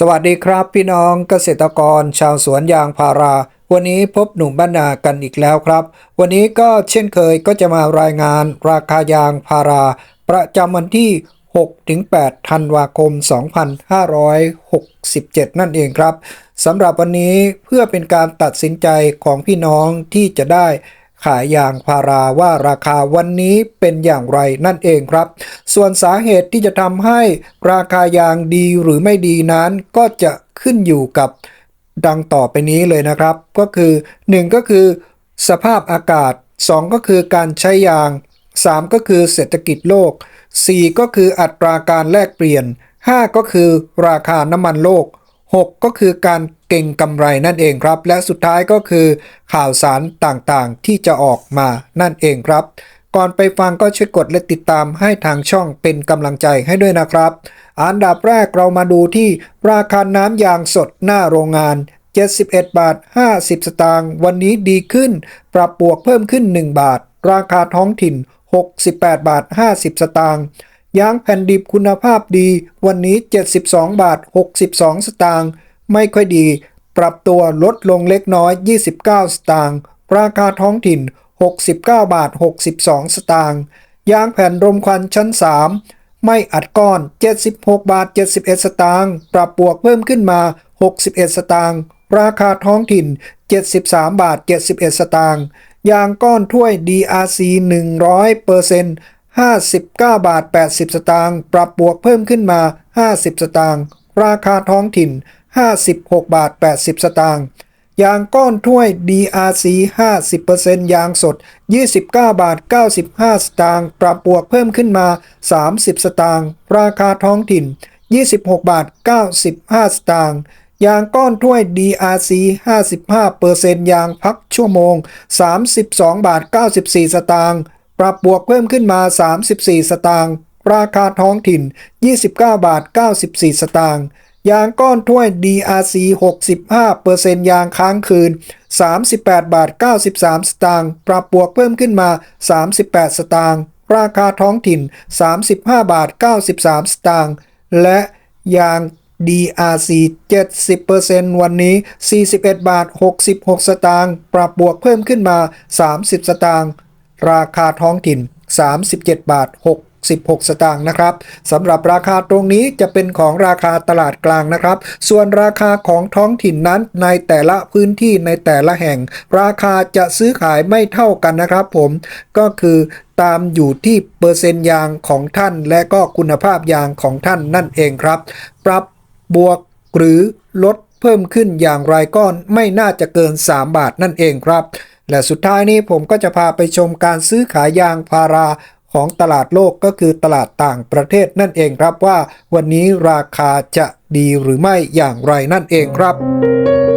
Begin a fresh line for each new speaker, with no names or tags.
สวัสดีครับพี่น้องเกษตรกรชาวสวนยางพารา วันนี้พบหนุ่มบ้านนากันอีกแล้วครับ วันนี้ก็เช่นเคยก็จะมารายงานราคายางพารา ประจำวันที่ 6-8 ธันวาคม 2567 นั่นเองครับสำหรับวันนี้เพื่อเป็นการตัดสินใจของพี่น้องที่จะได้ ขายยางพาราว่าราคาวันนี้เป็นอย่างไรนั่นเองครับ ส่วนสาเหตุที่จะทำให้ราคายางดีหรือไม่ดีนั้นก็จะขึ้นอยู่กับดังต่อไปนี้เลยนะครับ ก็คือ 1 ก็คือ สภาพอากาศ 2 ก็คือการใช้ยาง 3 ก็คือเศรษฐกิจโลก 4 ก็คืออัตราการแลกเปลี่ยน 5 ก็คือราคาน้ำมันโลก 6 ก็คือการเก่งกำไรนั่นเองครับ และสุดท้ายก็คือข่าวสารต่างๆ ที่จะออกมานั่นเองครับ ก่อนไปฟังก็ช่วยกดและติดตามให้ทางช่องเป็นกำลังใจให้ด้วยนะครับ อันดับแรกเรามาดูที่ราคาน้ำยางสดหน้าโรงงาน 71 บาท 50 สตางค์วันนี้ดีขึ้น ปรับบวกเพิ่มขึ้น 1 บาท ราคาท้องถิ่น 68 บาท 50 สตางค์ ยางแผ่นดิบคุณภาพดี วันนี้ 72 บาท 62 สตางค์ไม่ค่อยดี ปรับตัวลดลงเล็กน้อย 29 สตางค์ราคาท้องถิ่น 69 บาท 62 สตางค์ยางแผ่นรมควันชั้น 3 ไม่อัดก้อน 76 บาท 71 สตางค์ปรับบวกเพิ่มขึ้นมา 61 สตางค์ราคาท้องถิ่น 73 บาท 71 สตางค์ยางก้อนถ้วย DRC 100% 59 บาท 80 สตางค์ปรับบวกเพิ่มขึ้นมา 50 สตางค์ราคาท้องถิ่น 56 บาท 80 สตางค์ยางก้อนถ้วย DRC 50%ยางสด 29 บาท 95 สตางค์ปรับบวกเพิ่มขึ้นมา 30 สตางค์ราคาท้องถิ่น 26 บาท 95 สตางค์ยางก้อนถ้วย DRC 55%ยางพักชั่วโมง 32 บาท 94 สตางค์ ปรับบวกเพิ่มขึ้นมา 34 สตางค์ ราคาท้องถิ่น 29 บาท 94 สตางค์ ยางก้อนถ้วย DRC 65%ยางค้างคืน 38 บาท 93 สตางค์ ปรับบวกเพิ่มขึ้นมา 38 สตางค์ ราคาท้องถิ่น 35 บาท 93 สตางค์ และยาง DRC 70%วันนี้ 41 บาท 66 สตางค์ ปรับบวกเพิ่มขึ้นมา 30 สตางค์ ราคาท้องถิ่น 37 บาท 66 สตางค์นะครับสำหรับราคาตรงนี้จะเป็นของราคาตลาดกลางนะครับ ส่วนราคาของท้องถิ่นนั้นในแต่ละพื้นที่ในแต่ละแห่ง ราคาจะซื้อขายไม่เท่ากันนะครับผมก็คือตามอยู่ที่เปอร์เซ็นต์ยางของท่าน และก็คุณภาพยางของท่านนั่นเองครับ ปรับบวกหรือลดเพิ่มขึ้นอย่างไรก็ไม่น่าจะเกิน 3 บาทนั่นเองครับ และสุดท้ายนี้ผมก็จะพาไปชมการซื้อขายยางพาราของตลาดโลกก็คือตลาดต่างประเทศนั่นเองครับว่า วันนี้ราคาจะดีหรือไม่อย่างไรนั่นเองครับ